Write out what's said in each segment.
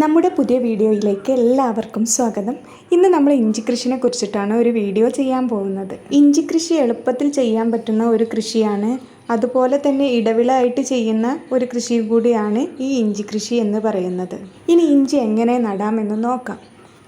നമ്മുടെ പുതിയ വീഡിയോയിലേക്ക് എല്ലാവർക്കും സ്വാഗതം. ഇന്ന് നമ്മൾ ഇഞ്ചി കൃഷിനെ കുറിച്ചിട്ടാണ് ഒരു വീഡിയോ ചെയ്യാൻ പോകുന്നത്. ഇഞ്ചി കൃഷി എളുപ്പത്തിൽ ചെയ്യാൻ പറ്റുന്ന ഒരു കൃഷിയാണ്. അതുപോലെ തന്നെ ഇടവിളായിട്ട് ചെയ്യുന്ന ഒരു കൃഷി കൂടിയാണ് ഈ ഇഞ്ചി കൃഷി എന്ന് പറയുന്നത്. ഇനി ഇഞ്ചി എങ്ങനെ നടാമെന്ന് നോക്കാം.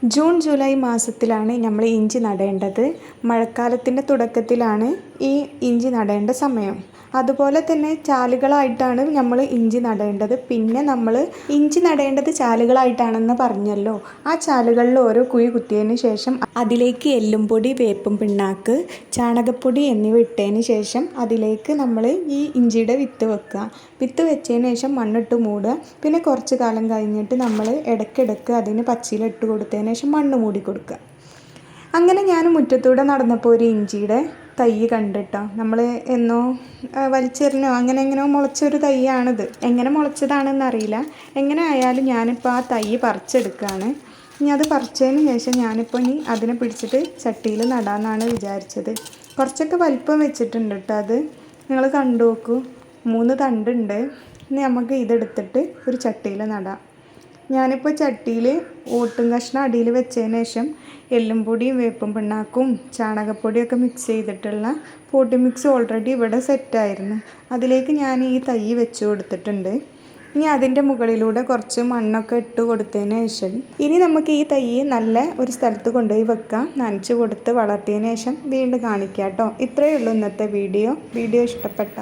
ജൂൺ ജൂലൈ മാസത്തിലാണ് നമ്മൾ ഇഞ്ചി നടേണ്ടത്. മഴക്കാലത്തിന്റെ തുടക്കത്തിലാണ് ഈ ഇഞ്ചി നടേണ്ട സമയം. അതുപോലെ തന്നെ ചാലുകളായിട്ടാണ് നമ്മൾ ഇഞ്ചി നടേണ്ടത്. പിന്നെ നമ്മൾ ഇഞ്ചി നടേണ്ടത് ചാലുകളായിട്ടാണെന്ന് പറഞ്ഞല്ലോ. ആ ചാലുകളിൽ ഓരോ കുഴി കുത്തിയതിന് ശേഷം അതിലേക്ക് എല്ലും പൊടി വേപ്പും പിണ്ണാക്ക് ചാണകപ്പൊടി എന്നിവ ഇട്ടതിന് ശേഷം അതിലേക്ക് നമ്മൾ ഈ ഇഞ്ചിയുടെ വിത്ത് വെക്കുക. വിത്ത് വെച്ചതിന് ശേഷം മണ്ണിട്ട് മൂടുക. പിന്നെ കുറച്ച് കാലം കഴിഞ്ഞിട്ട് നമ്മൾ ഇടയ്ക്കിടയ്ക്ക് അതിന് പച്ചിലിട്ട് കൊടുത്തതിന് ശേഷം മണ്ണ് മൂടി കൊടുക്കുക. അങ്ങനെ ഞാൻ മുറ്റത്തൂടെ നടന്നപ്പോൾ ഒരു ഇഞ്ചിയുടെ തൈ കണ്ടിട്ടോ. നമ്മൾ എന്നോ വലിച്ചെറിഞ്ഞോ അങ്ങനെ എങ്ങനെയോ മുളച്ചൊരു തൈയാണിത്. എങ്ങനെ മുളച്ചതാണെന്ന് അറിയില്ല. എങ്ങനെ ആയാലും ഞാനിപ്പോൾ ആ തൈ പറിച്ചെടുക്കുകയാണ് ഇനി അത് പറിച്ചതിന് ശേഷം ഞാനിപ്പോൾ ഇനി അതിനെ പിടിച്ചിട്ട് ചട്ടിയിൽ നടാമെന്നാണ് വിചാരിച്ചത്. കുറച്ചൊക്കെ വലിപ്പം വെച്ചിട്ടുണ്ട് കേട്ടോ അത്. നിങ്ങൾ കണ്ടു നോക്കൂ മൂന്ന് തണ്ടുണ്ട്. ഇനി നമുക്ക് ഇതെടുത്തിട്ട് ഒരു ചട്ടിയിൽ നടാം. ഞാനിപ്പോൾ ചട്ടിയിൽ ഓട്ടും കഷ്ണം അടിയിൽ വെച്ചതിന് ശേഷം എല്ലും പൊടിയും വേപ്പും പിണ്ണാക്കും ചാണകപ്പൊടിയൊക്കെ മിക്സ് ചെയ്തിട്ടുള്ള പൊടി മിക്സ് ഓൾറെഡി ഇവിടെ സെറ്റായിരുന്നു അതിലേക്ക് ഞാൻ ഈ തൈ വെച്ച് കൊടുത്തിട്ടുണ്ട്. ഇനി അതിന്റെ മുകളിലൂടെ കുറച്ച് മണ്ണൊക്കെ ഇട്ട് കൊടുത്തതിന് ശേഷം ഇനി നമുക്ക് ഈ തൈ നല്ല ഒരു സ്ഥലത്ത് കൊണ്ടുപോയി വെക്കാം. നനച്ച് കൊടുത്ത് വളർത്തിയതിന് ശേഷം വീണ്ടും കാണിക്കാം കേട്ടോ. ഇത്രയേ ഉള്ളൂ ഇന്നത്തെ വീഡിയോ. വീഡിയോ ഇഷ്ടപ്പെട്ട